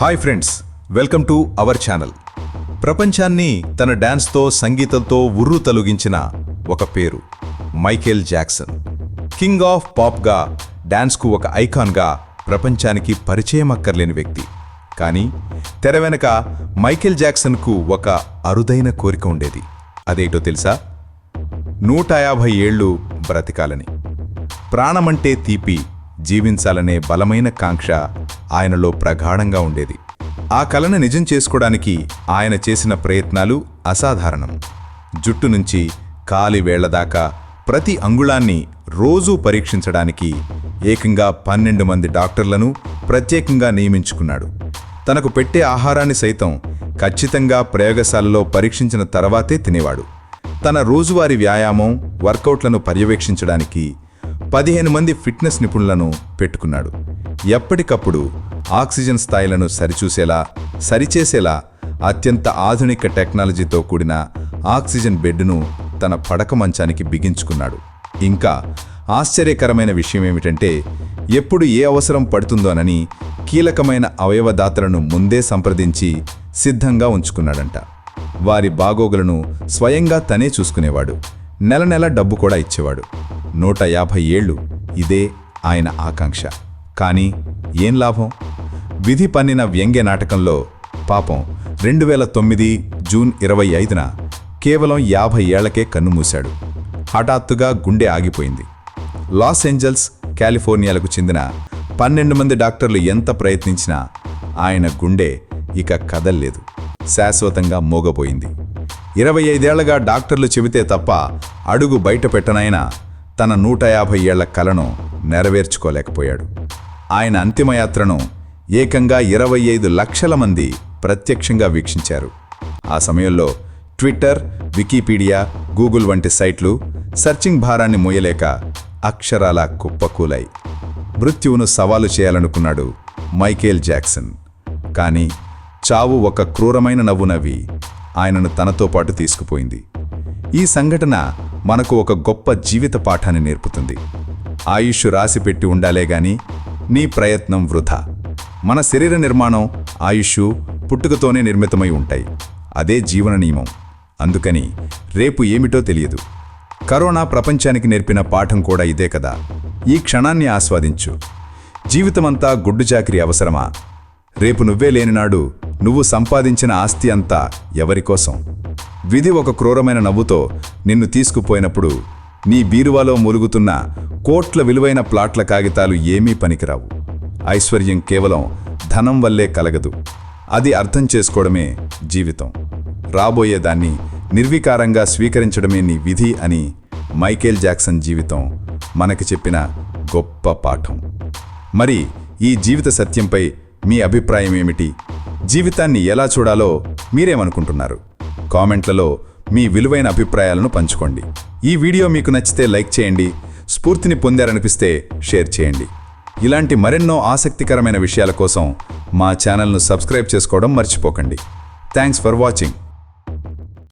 Hi friends welcome to our channel. ప్రపంచాన్ని తన డాన్స్తో సంగీతంతో ఉర్రు తొలగించిన ఒక పేరు మైకేల్ జాక్సన్. కింగ్ ఆఫ్ పాప్గా డాన్స్కు ఒక ఐకాన్గా ప్రపంచానికి పరిచయం అక్కర్లేని వ్యక్తి. కానీ తెర వెనక మైకేల్ జాక్సన్కు ఒక అరుదైన కోరిక ఉండేది. అదేటో తెలుసా? నూట యాభై ఏళ్ళు బ్రతికాలని. ప్రాణమంటే తీపి జీవించాలనే బలమైన కాంక్ష ఆయనలో ప్రగాఢంగా ఉండేది. ఆ కలను నిజం చేసుకోవడానికి ఆయన చేసిన ప్రయత్నాలు అసాధారణం. జుట్టు నుంచి కాలి వేళ్ళదాకా ప్రతి అంగుళాన్ని రోజూ పరీక్షించడానికి ఏకంగా పన్నెండు మంది డాక్టర్లను ప్రత్యేకంగా నియమించుకున్నాడు. తనకు పెట్టే ఆహారాన్ని సైతం ఖచ్చితంగా ప్రయోగశాలలో పరీక్షించిన తర్వాతే తినేవాడు. తన రోజువారీ వ్యాయామం వర్కౌట్లను పర్యవేక్షించడానికి పదిహేను మంది ఫిట్నెస్ నిపుణులను పెట్టుకున్నాడు. ఎప్పటికప్పుడు ఆక్సిజన్ స్థాయిలను సరిచూసేలా సరిచేసేలా అత్యంత ఆధునిక టెక్నాలజీతో కూడిన ఆక్సిజన్ బెడ్ను తన పడక మంచానికి బిగించుకున్నాడు. ఇంకా ఆశ్చర్యకరమైన విషయం ఏమిటంటే ఎప్పుడు ఏ అవసరం పడుతుందోనని కీలకమైన అవయవదాతలను ముందే సంప్రదించి సిద్ధంగా ఉంచుకున్నాడంట. వారి బాగోగులను స్వయంగా తనే చూసుకునేవాడు. నెల నెల డబ్బు కూడా ఇచ్చేవాడు. నూట యాభై ఏళ్ళు ఇదే ఆయన ఆకాంక్ష. కానీ ఏం లాభం? విధి పన్నిన వ్యంగ్య నాటకంలో పాపం రెండు వేల తొమ్మిది జూన్ ఇరవై ఐదున కేవలం యాభై ఏళ్ళకే కన్నుమూశాడు హఠాత్తుగా గుండె ఆగిపోయింది. లాస్ ఏంజల్స్ కాలిఫోర్నియాలకు చెందిన పన్నెండు మంది డాక్టర్లు ఎంత ప్రయత్నించినా ఆయన గుండె ఇక కదల్లేదు. శాశ్వతంగా మోగపోయింది ఇరవై ఐదేళ్ళగా డాక్టర్లు చెబితే తప్ప అడుగు బయట పెట్టనైనా తన నూట యాభై ఏళ్ళ కలను నెరవేర్చుకోలేకపోయాడు. ఆయన అంతిమయాత్రను ఏకంగా ఇరవై ఐదు లక్షల మంది ప్రత్యక్షంగా వీక్షించారు. ఆ సమయంలో ట్విట్టర్ వికీపీడియా గూగుల్ వంటి సైట్లు సర్చింగ్ భారాన్ని మోయలేక అక్షరాల కుప్పకూలాయి. మృత్యువును సవాలు చేయాలనుకున్నాడు మైకేల్ జాక్సన్. కానీ చావు ఒక క్రూరమైన నవ్వు నవ్వి ఆయనను తనతో పాటు తీసుకుపోయింది. ఈ సంఘటన మనకు ఒక గొప్ప జీవిత పాఠాన్ని నేర్పుతుంది. ఆయుష్ రాసిపెట్టి ఉండాలే గాని నీ ప్రయత్నం వృధా. మన శరీర నిర్మాణం ఆయుష్ పుట్టుకతోనే నిర్మితమై ఉంటాయి. అదే జీవన నియమం. అందుకని రేపు ఏమిటో తెలియదు. కరోనా ప్రపంచానికి నేర్పిన పాఠం కూడా ఇదే కదా. ఈ క్షణాన్ని ఆస్వాదించు. జీవితమంతా గుడ్డు చాకిరి అవసరమా? రేపు నువ్వే లేనినాడు నువ్వు సంపాదించిన ఆస్తి అంతా ఎవరికోసం విధి ఒక క్రూరమైన నవ్వుతో నిన్ను తీసుకుపోయినప్పుడు నీ బీరువాలో ములుగుతున్న కోట్ల విలువైన ప్లాట్ల కాగితాలు ఏమీ పనికిరావు. ఐశ్వర్యం కేవలం ధనం వల్లే కలగదు. అది అర్థం చేసుకోవడమే జీవితం. రాబోయేదాన్ని నిర్వికారంగా స్వీకరించడమే నీ విధి అని మైకేల్ జాక్సన్ జీవితం మనకి చెప్పిన గొప్ప పాఠం. మరి ఈ జీవిత సత్యంపై మీ అభిప్రాయం ఏమిటి? జీవితాన్ని ఎలా చూడాలో మీరేమనుకుంటున్నారు? కామెంట్లలో మీ విలువైన అభిప్రాయాలను పంచుకోండి. ఈ వీడియో మీకు నచ్చితే లైక్ చేయండి స్ఫూర్తిని పొందారనిపిస్తే షేర్ చేయండి. ఇలాంటి మరెన్నో ఆసక్తికరమైన విషయాల కోసం మా ఛానల్ను సబ్స్క్రైబ్ చేసుకోవడం మర్చిపోకండి. Thanks for watching